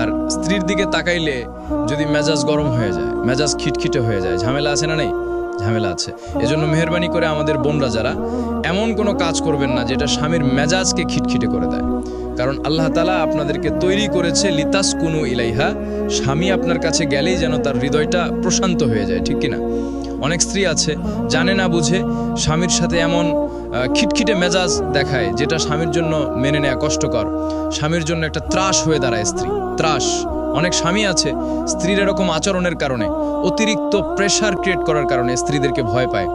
আর স্ত্রীর দিকে তাকাইলে যদি মেজাজ গরম হয়ে যায়, মেজাজ খিটখিটে হয়ে যায়, ঝামেলা আছে না নেই? ঝামেলা আছে। এজন্য মেহরবানি করে আমাদের বোনরা যারা, এমন কোনো কাজ করবেন না যেটা স্বামীর মেজাজকে খিটখিটে করে দেয়। কারণ আল্লাহ তালা আপনাদেরকে তৈরি করেছে লিতাস কুনু ইলাইহা। স্বামী আপনার কাছে গেলেই যেন তার হৃদয়টা প্রশান্ত হয়ে যায়, ঠিক কিনা? অনেক স্ত্রী আছে, জানে না বুঝে স্বামীর সাথে এমন খিটখিটে মেজাজ দেখায় যেটা স্বামীর জন্য মেনে নেওয়া কষ্টকর। স্বামীর জন্য একটা ত্রাস হয়ে দাঁড়ায় স্ত্রী। ত্রাস। অনেক স্বামী আছে স্ত্রীর এরকম আচরণের কারণে। অতিরিক্ত প্রেশার ক্রিয়েট করার কারণে স্ত্রীদেরকে ভয় পায়।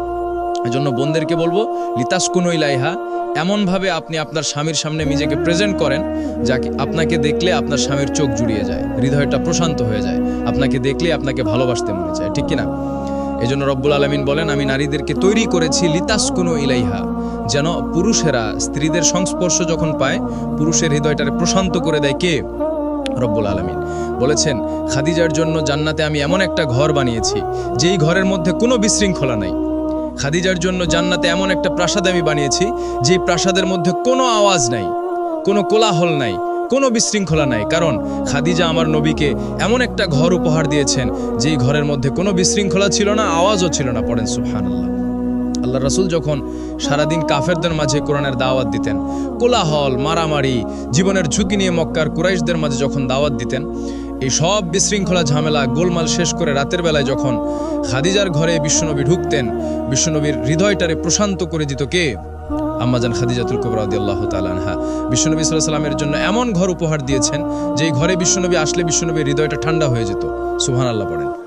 এজন্য বোনদেরকে বলব লিতাস কুনইলাইহা এমনভাবে আপনি আপনার স্বামীর সামনে নিজেকে প্রেজেন্ট করেন যাকে আপনাকে দেখলে আপনার স্বামীর চোখ জুড়িয়ে যায়, হৃদয়টা প্রশান্ত হয়ে যায়। আপনাকে দেখলে আপনাকে ভালোবাসতে মনে চায়। ঠিক কিনা? এই জন্য রব্বুল আলমিন বলেন, আমি নারীদেরকে তৈরি করেছি লিতাস লিতাসকুনো ইলাইহা, যেন পুরুষেরা স্ত্রীদের সংস্পর্শ যখন পায়, পুরুষের হৃদয়টারে প্রশান্ত করে দেয় কে? রব্বুল আলমিন। বলেছেন, খাদিজার জন্য জান্নাতে আমি এমন একটা ঘর বানিয়েছি, যেই ঘরের মধ্যে কোনো বিশৃঙ্খলা নাই। খাদিজার জন্য জান্নাতে এমন একটা প্রাসাদ আমি বানিয়েছি, যেই প্রাসাদের মধ্যে কোনো আওয়াজ নাই, কোনো কোলাহল নাই, কোনো বিশৃঙ্খলা নাই। কারণ, খাদিজা আমার নবীকে এমন একটা ঘর উপহার দিয়েছেন, যেই ঘরের মধ্যে কোনো বিশৃঙ্খলা ছিল না, আওয়াজও ছিল না, পড়েন সুবহানাল্লাহ। আল্লাহ রাসূল যখন সারাদিন কাফেরদের মাঝে কোরআনের দাওয়াত দিতেন, কোলাহল, মারামারি, জীবনের ঝুঁকি নিয়ে মক্কার কুরাইশদের মাঝে যখন দাওয়াত দিতেন, এই সব বিশৃঙ্খলা, ঝামেলা, গোলমাল শেষ করে রাতের বেলায় যখন খাদিজার ঘরে বিশ্বনবী ঢুকতেন, বিশ্বনবীর হৃদয়টারে প্রশান্ত করে দিত কে? আম্মাজান খাদিজাতুল কুবরা রাদিয়াল্লাহু তাআলা আনহা। বিশ্বনবী সাল্লামের জন্য এমন ঘর উপহার দিয়েছেন, যেই ঘরে বিশ্বনবী আসলে বিশ্বনবীর হৃদয়টা ঠান্ডা হয়ে যেত। সুহান আল্লাহ পড়েন।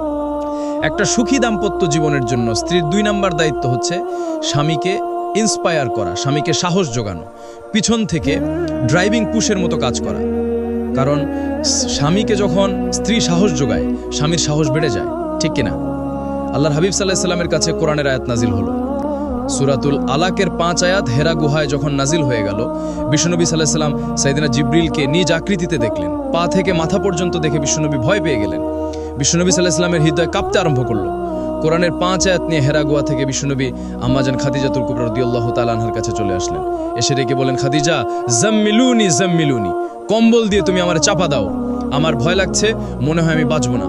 একটা সুখী দাম্পত্য জীবনের জন্য স্ত্রীর দুই নাম্বার দায়িত্ব হচ্ছে স্বামীকে ইন্সপায়ার করা, স্বামীকে সাহস যোগানো পিছন থেকে ড্রাইভিং পুশের মতো কাজ করা। কারণ স্বামীকে যখন স্ত্রী সাহস যোগায় স্বামীর সাহস বেড়ে যায়, ঠিক কিনা? আল্লাহর হাবিব সাল্লাহ সাল্লামের কাছে কোরআনের আয়াত নাজিল হলো। সুরাতুল আলাকের পাঁচ আয়াত হেরা গুহায় যখন নাজিল হয়ে গেল, বিশ্বনবী সাল্লাহ সাল্লাম সাইদিনা জিব্রিলকে নিজ আকৃতিতে দেখলেন। পা থেকে মাথা পর্যন্ত দেখে বিশ্বনবী ভয় পেয়ে গেলেন। বিশ্বনবী সাল্লাহ ইসলামের হৃদয় কাঁপতে আরম্ভ করল। কোরআনের পাঁচ আয়াত নিয়ে হেরাগুয়া থেকে বিশ্বনবী আম্মাজান খাদিজাতুল কুবরা রাদিয়াল্লাহু তালানহার কাছে চলে আসলেন। এসে রেখে বলেন, খাদিজা, জাম্মিলুনি জাম্মিলুনি, কম্বল দিয়ে তুমি আমার চাপা দাও। আমার ভয় লাগছে, মনে হয় আমি বাঁচবো না।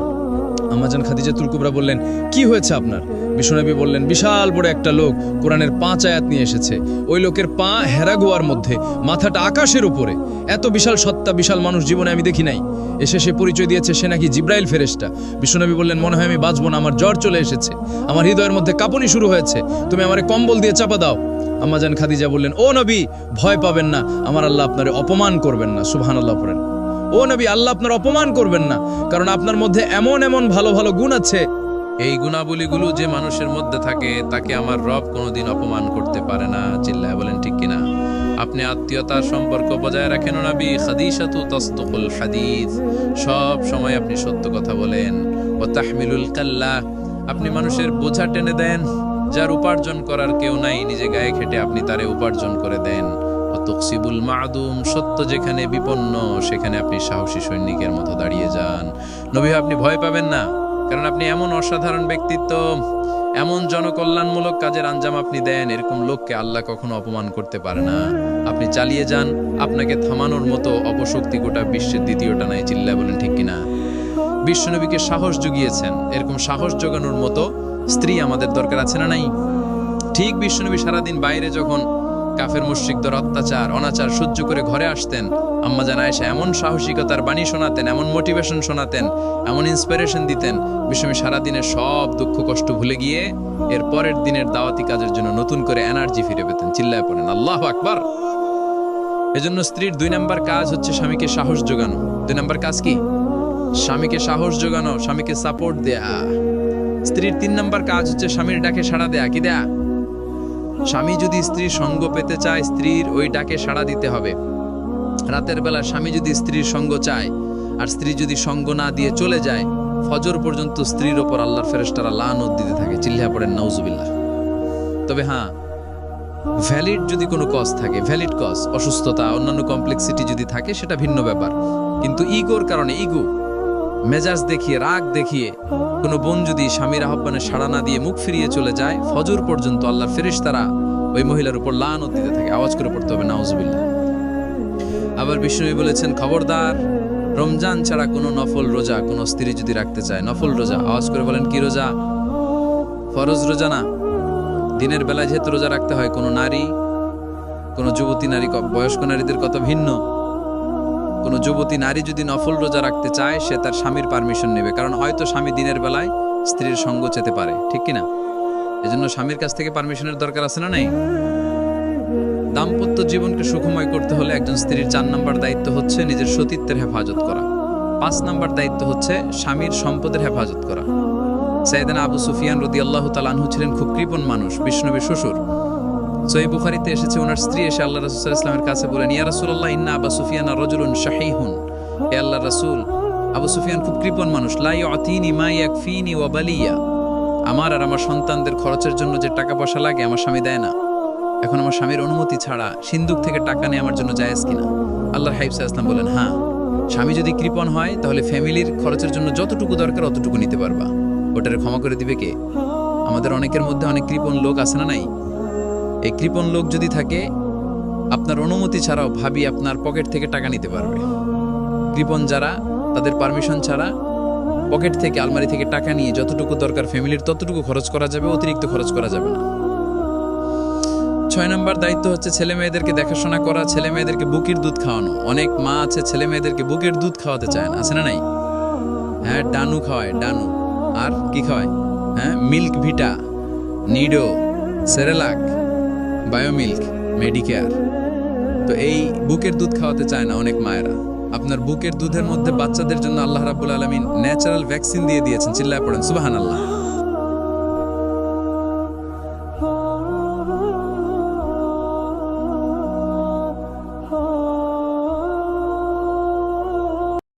আম্মাজান খাদিজাতুল কুবরা বললেন, কি হয়েছে আপনার? বিশ্বনবী বললেন, বিশাল বড় একটা লোক কোরআনের পাঁচ আয়াত নিয়ে এসেছে। ওই লোকের পা হেরাগুয়ার মধ্যে, মাথাটা আকাশের উপরে। এত বিশাল সত্তা, বিশাল মানুষ জীবনে আমি দেখি নাই। এসে সে পরিচয় দিয়েছে, সে নাকি জিব্রাইল ফেরেস্টা বিশ্বনবী বললেন, মনে হয় আমি বাঁচবো না, আমার জ্বর চলে এসেছে। আমার হৃদয়ের মধ্যে কাঁপুনি শুরু হয়েছে। তুমি আমারে কম্বল দিয়ে চাপা দাও। আম্মাজান খাদিজা বললেন, ও নবী, ভয় পাবেন না। আমার আল্লাহ আপনারে অপমান করবেন না। সুবহানাল্লাহ পড়েন। ও নবী, আল্লাহ আপনার অপমান করবেন না। কারণ আপনার মধ্যে এমন এমন ভালো ভালো গুণ আছে। এই গুণাবলীগুলো যে মানুষের মধ্যে থাকে, তাকে আমার রব কোনোদিন অপমান করতে পারে না, চিল্লায় বলেন ঠিক কিনা? আপনি আত্মীয়তার সম্পর্ক বজায় রাখেন নবী খাদিসাতু তাসদুকুল হাদিস। সব সময় আপনি সত্য কথা বলেন। ও তাহমিলুল কাল্লা, আপনি মানুষের বোঝা টেনে দেন। যার উপার্জন করার কেউ নাই, নিজে গায়ে খেটে আপনি তারে উপার্জন করে দেন। তকসিবুল মাদুম, সত্য যেখানে বিপন্ন, সেখানে আপনি সাহসী সৈনিকের মতো দাঁড়িয়ে যান। নবী, আপনি ভয় পাবেন না, কারণ আপনি এমন অসাধারণ ব্যক্তিত্ব, এমন জনকল্যাণমূলক কাজের আঞ্জাম আপনি দেন, এরকম লোককে আল্লাহ কখনো অপমান করতে পারে না। আপনি চালিয়ে যান, আপনাকে থামানোর মতো অপশক্তি গোটা বিশ্বের দ্বিতীয়টা নাই চিল্লা বলেন, ঠিক কিনা? বিশ্বনবীকে সাহস জুগিয়েছেন, এরকম সাহস জোগানোর মতো স্ত্রী আমাদের দরকার আছে না নাই? ঠিক বিশ্বনবী সারাদিন বাইরে যখন কাফের মুশ্রিকদের অত্যাচার, অনাচার সহ্য করে ঘরে আসতেন। আম্মা জান আয়েশা এমন সাহসিকতার বাণী শোনাতেন, এমন মোটিভেশন শোনাতেন, এমন ইন্সপিরেশন দিতেন বিশ্বমী সারাদিনের সব দুঃখ কষ্ট ভুলে গিয়ে এর পরের দিনের দাওয়াতি কাজের জন্য নতুন করে এনার্জি ফিরে পেতেন, চিল্লায় পড়েন, আল্লাহ আকবার! এজন্য স্ত্রীর দুই নাম্বার কাজ হচ্ছে স্বামীকে সাহস যোগানো। দুই নাম্বার কাজ কি? স্বামীকে সাহস যোগানো, স্বামীকে সাপোর্ট দেয়া। স্ত্রীর তিন নাম্বার কাজ হচ্ছে স্বামীর ডাকে সাড়া দেয়া, কি দেয়া? স্বামী যদি স্ত্রীর সঙ্গ পেতে চায়, স্ত্রীর ওই ডাকে সাড়া দিতে হবে। রাতের বেলা স্বামী যদি স্ত্রীর সঙ্গ চায় আর স্ত্রী যদি সঙ্গ না দিয়ে চলে যায়, ফজর পর্যন্ত স্ত্রীর ওপর আল্লাহর ফেরেস্তারা লানত দিতে থাকে চিল্লা পড়েন, নাউজুবিল্লাহ। তবে হ্যাঁ ভ্যালিড যদি কোনো কজ থাকে ভ্যালিড কজ অসুস্থতা, অন্যান্য কমপ্লেক্সিটি যদি থাকে, সেটা ভিন্ন ব্যাপার। কিন্তু ইগোর কারণে ইগো মেজাজ দেখিয়ে, রাগ দেখিয়ে, কোনো বোন যদি স্বামীর আহ্বানে সাড়া না দিয়ে মুখ ফিরিয়ে চলে যায়, ফজর পর্যন্ত আল্লাহর ফেরেশতারা ওই মহিলার উপর লানত দিতে থাকে, আওয়াজ করে পড়তে হবে, নাউজুবিল্লাহ। আবার বিষ্ণুবী বলেছেন, খবরদার, রমজান ছাড়া কোনো নফল রোজা কোনো স্ত্রী যদি রাখতে চায়, নফল রোজা, আওয়াজ করে বলেন, কি রোজা? ফরজ রোজা না। দিনের বেলায় যেহেতু রোজা রাখতে হয়, কোনো নারী, কোনো যুবতী নারী বয়স্ক নারীদের কত ভিন্ন। কোনো যুবতী নারী যদি নফল রোজা রাখতে চায়, সে তার স্বামীর পারমিশন নেবে। কারণ হয়তো স্বামী দিনের বেলায় স্ত্রীর সঙ্গ চেতে পারে। ঠিক কিনা? এজন্য স্বামীর কাছ থেকে পারমিশনের দরকার আছে না নাই? দাম্পত্য জীবনকে সুখময় করতে হলে একজন স্ত্রীর চার নাম্বার দায়িত্ব হচ্ছে নিজের সতীত্বের হেফাজত করা। পাঁচ নাম্বার দায়িত্ব হচ্ছে স্বামীর সম্পদের হেফাজত করা। সাইদানা আবু সুফিয়ান রদি আল্লাহ তালানহু ছিলেন খুব কৃপণ মানুষ, বিষ্ণবীর শ্বশুর। সই বুখারিতে এসেছে, ওনার স্ত্রী এসে আল্লাহ রসুল ইসলামের কাছে বলেন, ইয়া রাসূলুল্লাহ, ইন্না আবা সুফিয়ান রজুলুন শাহীহুন। হে আল্লাহ রাসূল, আবু সুফিয়ান খুব কৃপণ মানুষ। লা ইউতিনি মা ইয়াকফিনি ওয়া বালিয়া। আমার আর আমার সন্তানদের খরচের জন্য যে টাকা পয়সা লাগে, আমার স্বামী দেয় না। এখন আমার স্বামীর অনুমতি ছাড়া সিন্দুক থেকে টাকা নেই আমার জন্য জায়েজ কিনা? আল্লাহর হাইফ ইসলাম বলেন হ্যাঁ স্বামী যদি কৃপণ হয়, তাহলে ফ্যামিলির খরচের জন্য যতটুকু দরকার অতটুকু নিতে পারবা। ওটারে ক্ষমা করে দিবে কে? আমাদের অনেকের মধ্যে অনেক কৃপণ লোক আছে না নাই? এই কৃপণ লোক যদি থাকে, আপনার অনুমতি ছাড়াও ভাবি আপনার পকেট থেকে টাকা নিতে পারবে। কৃপণ যারা, তাদের পারমিশন ছাড়া পকেট থেকে আলমারি থেকে টাকা নিয়ে যতটুকু দরকার ফ্যামিলির ততটুকু খরচ করা যাবে, অতিরিক্ত খরচ করা যাবে না। ছয় নম্বর দায়িত্ব হচ্ছে ছেলে মেয়েদেরকে দেখাশোনা করা, ছেলে মেয়েদেরকে বুকের দুধ খাওয়ানো। অনেক মা আছে, ছেলে মেয়েদেরকে বুকের দুধ খাওয়াতে চায় না। আছে না নাই? হ্যাঁ ডানু খাওয়ায়, ডানু। আর কি খাওয়ায়? হ্যাঁ Milk Vita, Nido, Cerelac. Biomilk Medicare তো এই বুকের দুধ খাওয়াতে চায় না অনেক মায়েরা। আপনার বুকের দুধের মধ্যে বাচ্চাদের জন্য আল্লাহ রাবুল আলমিন ন্যাচারাল ভ্যাকসিন দিয়ে দিয়েছেন, চিল্লায় পড়েন সুবাহান আল্লাহ